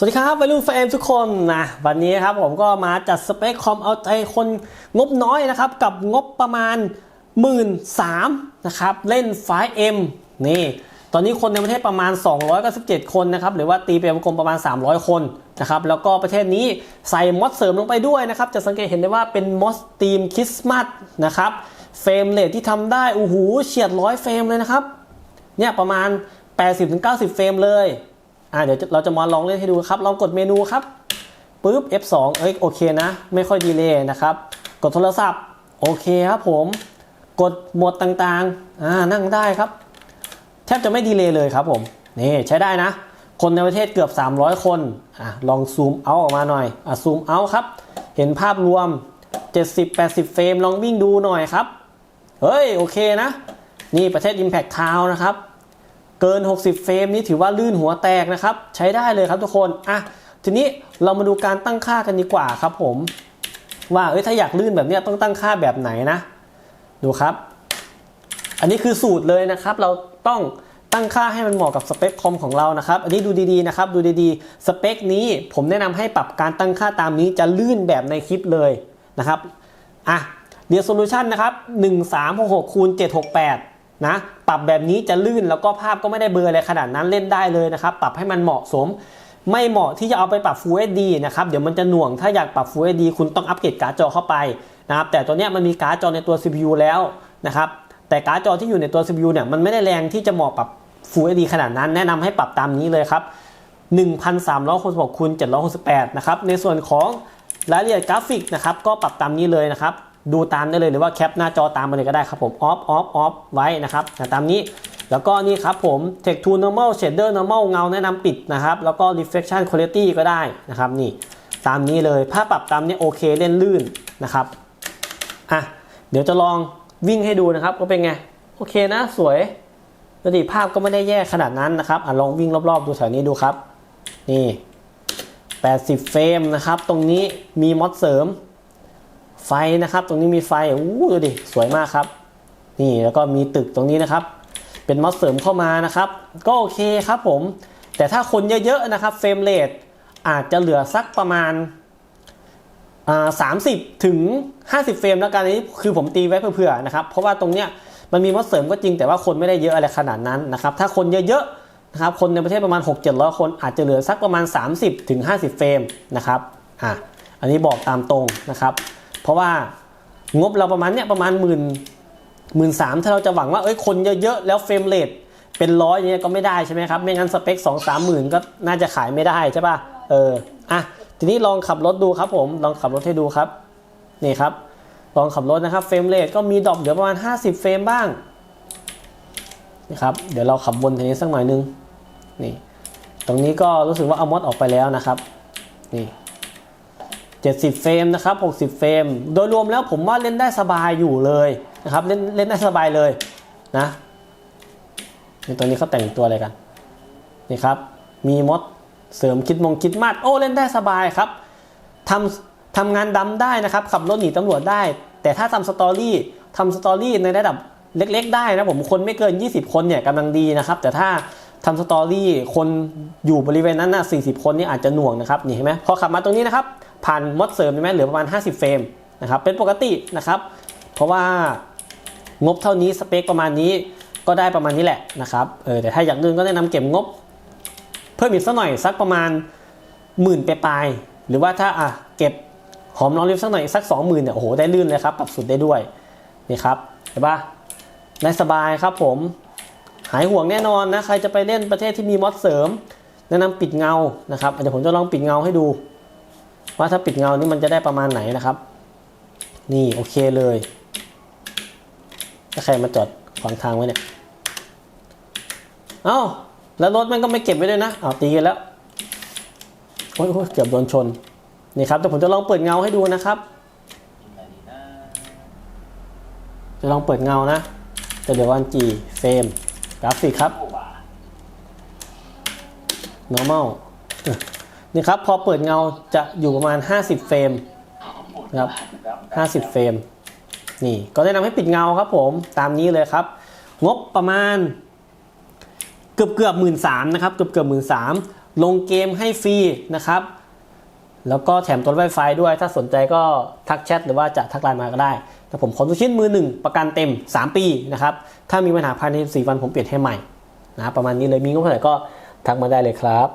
สวัสดีครับวัยรุ่นแฟนทุกคนนะวันนี้ครับผมก็มาจัดสเปคคอมเอาใจคนงบน้อยนะครับ กับงบประมาณ 1 3ื่นนะครับ เล่น 5M นี่ ตอนนี้คนในประเทศประมาณ 297 คนนะครับ หรือว่าตีเป็นวงกลมประมาณ 300 คนนะครับ แล้วก็ประเทศนี้ใส่มอดเสริมลงไปด้วยนะครับ จะสังเกตเห็นได้ว่าเป็นมอสทีมคริสต์มาสนะครับเฟรมเรทที่ทำได้โอ้โหเฉียดร้อยเฟรมเลยนะครับเนี่ยประมาณ 80-90 เฟรมเลย อ่าเดี๋ยวเราจะมาลองเล่นให้ดูครับ ลองกดเมนูครับปุ๊บ F2 เอ้ยโอเคนะ ไม่ค่อยดีเลยนะครับ กดโทรศัพท์ โอเคครับผม กดหมดต่างๆ อ่านั่งได้ครับ แทบจะไม่ดีเลยเลยครับผม นี่ใช้ได้นะ คนในประเทศเกือบ 300 คน อะลองซูมเอาออกมาหน่อย อะซูมเอาครับ เห็นภาพรวม 70-80 เฟรมลองวิ่งดูหน่อยครับ เฮ้ยโอเคนะ นี่ประเทศ Impact Town นะครับ เกิน 60 เฟรมนี่ถือว่าลื่นหัวแตกนะครับ ใช้ได้เลยครับทุกคนอะทีนี้เรามาดูการตั้งค่ากันดีกว่าครับผม ว่าเอ้ยถ้าอยากลื่นแบบนี้ต้องตั้งค่าแบบไหนนะ ดูครับ อันนี้คือสูตรเลยนะครับ เราต้องตั้งค่าให้มันเหมาะกับสเปคคอมของเรานะครับ อันนี้ดูดีๆนะครับ ดูดีๆ สเปคนี้ผมแนะนำให้ปรับการตั้งค่าตามนี้จะลื่นแบบในคลิปเลยนะครับ อะเรีย s โซลูชันนะครับ 1366คูณ768 นะปรับแบบนี้จะลื่นแล้วก็ภาพก็ไม่ได้เบลออะไรขนาดนั้นเล่นได้เลยนะครับ ปรับให้มันเหมาะสม ไม่เหมาะที่จะเอาไปปรับ Full HD นะครับเดี๋ยวมันจะหน่วงถ้าอยากปรับ Full HD คุณต้องอัปเกรดการ์ดจอเข้าไปนะครับแต่ตัวเนี้ยมันมีการ์ดจอในตัว CPU แล้วนะครับแต่การ์ดจอที่อยู่ในตัว CPU เนี่ยมันไม่ได้แรงที่จะเหมาะปรับ Full HD ขนาดนั้น แนะนำให้ปรับตามนี้เลยครับ1,366คูณ768นะครับในส่วนของรายละเอียดกราฟิกนะครับก็ปรับตามนี้เลยนะครับ ดูตามได้เลยหรือว่าแคปหน้าจอตามมาเลยก็ได้ครับผมออฟออฟออฟไว้นะครับตามนี้แล้วก็นี่ครับผม Text to Normal Shader Normal เงาแนะนำปิดนะครับ แล้วก็ Reflection Quality ก็ได้นะครับนี่ตามนี้เลยถ้าปรับตามนี้โอเคเล่นลื่นนะครับอะเดี๋ยวจะลองวิ่งให้ดูนะครับว่าเป็นไง โอเคนะสวยดูดิภาพก็ไม่ได้แย่ขนาดนั้นนะครับอะลองวิ่งรอบๆ ดูแถวนี้ดูครับ นี่ 80 เฟรมนะครับ ตรงนี้มีมอดเสริม ไฟนะครับ ตรงนี้มีไฟอู้ดูดิสวยมากครับ นี่แล้วก็มีตึกตรงนี้นะครับ เป็นมอดเสริมเข้ามานะครับ ก็โอเคครับผม แต่ถ้าคนเยอะๆนะครับเฟรมเรทอาจจะเหลือสักประมาณสามสิบถึง 50 เฟรมแล้วกันนี้คือผมตีไว้เผื่อๆนะครับ เพราะว่าตรงเนี้ยมันมีมอดเสริมก็จริงแต่ว่าคนไม่ได้เยอะอะไรขนาดนั้นนะครับ ถ้าคนเยอะๆนะครับคนในประเทศประมาณ 6-700 คนอาจจะเหลือสักประมาณ 30 ถึง 50 เฟรมนะครับอะอันนี้บอกตามตรงนะครับ เพราะว่างบเราประมาณเนี้ยประมาณหมื่นหมื่นสามถ้าเราจะหวังว่าเอ้ยคนเยอะๆ แล้วเฟรมเรทเป็นร้อยอย่างเงี้ยก็ไม่ได้ใช่ไหมครับ ไม่งั้นสเปคสองสามหมื่นก็น่าจะขายไม่ได้ใช่ป่ะเอออะทีนี้ลองขับรถดูครับผมลองขับรถให้ดูครับนี่ครับ ลองขับรถนะครับเฟรมเรทก็มีดรอปเหลือประมาณ 50 เฟรมบ้างนะครับเดี๋ยวเราขับวนทีนี้สักหน่อยนึงนี่ตรงนี้ก็รู้สึกว่าเอามอดออกไปแล้วนะครับนี่ 70 เฟรมนะครับ 60 เฟรม โดยรวมแล้วผมว่าเล่นได้สบายอยู่เลยนะครับ เล่นเล่นได้สบายเลยนะนี่ตัวนี้เขาแต่งตัวอะไรกัน นี่ครับ มีมดเสริมคิดมงคิดมาดโอ้เล่นได้สบายครับทำทำงานดำได้นะครับ ขับรถหนีตำรวจได้ แต่ถ้าทำสตอรี่ทำสตอรี่ในระดับเล็กๆ ได้นะผมคนไม่เกิน 20 คนเนี่ยกำลังดีนะครับ แต่ถ้าทำสตอรี่คนอยู่บริเวณนั้นนะ40 คนนี่อาจจะหน่วงนะครับนี่เห็นไหมพอขับมาตรงนี้นะครับ ผ่านมดเสริมใช่ไหมเหลือประมาณ 50 เฟรมนะครับเป็นปกตินะครับเพราะว่างบเท่านี้สเปคประมาณนี้ก็ได้ประมาณนี้แหละนะครับเออแต่ถ้าอยากลื่นก็แนะนำเก็บงบ เพิ่มอีกสักหน่อยสักประมาณหมื่นไปลายหรือว่าถ้าอะเก็บหอมรองริบสักหน่อยสักสองหมื่นเนี่ยโอ้โหได้ลื่นเลยครับปรับสุดได้ด้วยนี่ครับเห็นปะได้สบายครับผมหายห่วงแน่นอนนะใครจะไปเล่นประเทศที่มีมอดเสริมแนะนำปิดเงานะครับเดี๋ยวผมจะลองปิดเงาให้ดู ว่าถ้าปิดเงานี่มันจะได้ประมาณไหนนะครับ นี่โอเคเลย ถ้าใครมาจอดขวางทางไว้เนี่ย เอ้าแล้วรถมันก็ไม่เก็บไว้ด้วยนะเอาตีกันแล้วโอ้ยโอ้ยเกือบโดนชน นี่ครับแต่ผมจะลองเปิดเงาให้ดูนะครับจะลองเปิดเงานะจะเดี๋ยววันจีเฟรมกราฟิกครับ normal นี่ครับพอเปิดเงาจะอยู่ประมาณ 50 เฟรมนะครับ 50 เฟรม นี่ก็แนะนำให้ปิดเงาครับผมตามนี้เลยครับ งบประมาณเกือบเกือบหมื่นสามนะครับเกือบเกือบหมื่นสามลงเกมให้ฟรีนะครับ แล้วก็แถมตัว Wi-Fi ด้วย ถ้าสนใจก็ทักแชทหรือว่าจะทักไลน์มาก็ได้ แต่ผมขอทุกชิ้นมือหนึ่งประกันเต็ม 3 ปีนะครับ ถ้ามีปัญหาภายใน 4 วันผมเปลี่ยนให้ใหม่นะประมาณนี้เลยมีงบเท่าไหร่ก็ทักมาได้เลยครับ